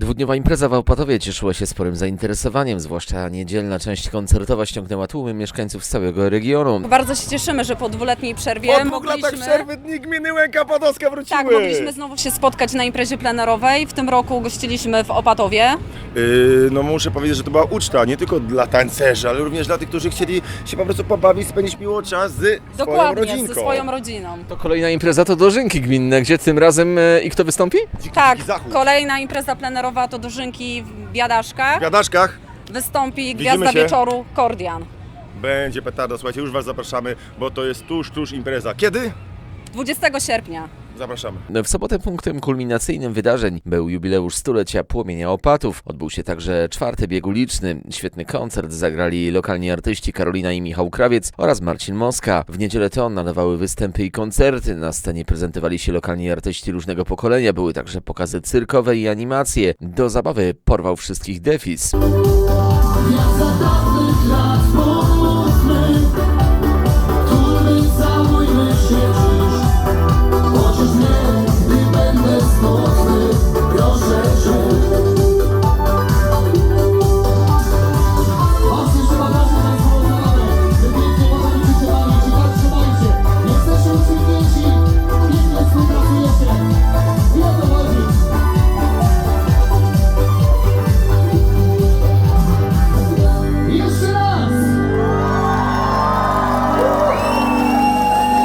Dwudniowa impreza w Opatowie cieszyła się sporym zainteresowaniem, zwłaszcza niedzielna część koncertowa ściągnęła tłumy mieszkańców z całego regionu. Bardzo się cieszymy, że po dwuletniej przerwie Po dwóch latach przerwy dni gminy Łęka Podolska wróciły. Tak, mogliśmy znowu się spotkać na imprezie plenerowej. W tym roku gościliśmy w Opatowie. Yy, no muszę powiedzieć, że to była uczta, nie tylko dla tancerzy, ale również dla tych, którzy chcieli się po prostu pobawić, spędzić miło czas z swoją Dokładnie, rodzinką. ze swoją rodziną. To kolejna impreza to dożynki gminne, gdzie tym razem e, i kto wystąpi? Dziki, Tak, zachód. kolejna impreza plenerowa to dożynki w Biadaszkach. W Biadaszkach Wystąpi Gwiazda się. Wieczoru Kordian. będzie petardo, słuchajcie, już Was zapraszamy, bo to jest tuż, tuż impreza. Kiedy? 20 sierpnia. Zapraszamy. W sobotę punktem kulminacyjnym wydarzeń był jubileusz stulecia Płomienia Opatów. Odbył się także czwarty bieg uliczny. Świetny koncert zagrali lokalni artyści Karolina i Michał Krawiec oraz Marcin Moska. W niedzielę to nadawały występy i koncerty. Na scenie prezentowali się lokalni artyści różnego pokolenia. Były także pokazy cyrkowe i animacje. Do zabawy porwał wszystkich defis. Który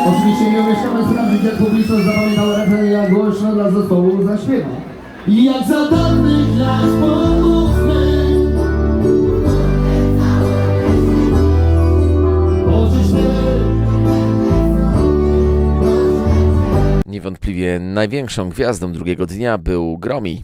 Oczywiście nie umieszczamy sprawdzić, jak publiczność zapamiętała refren jak głośno dla zespołu zaśpiewa. I jak za dawnych lat pomówmy Niewątpliwie największą gwiazdą drugiego dnia był Gromi.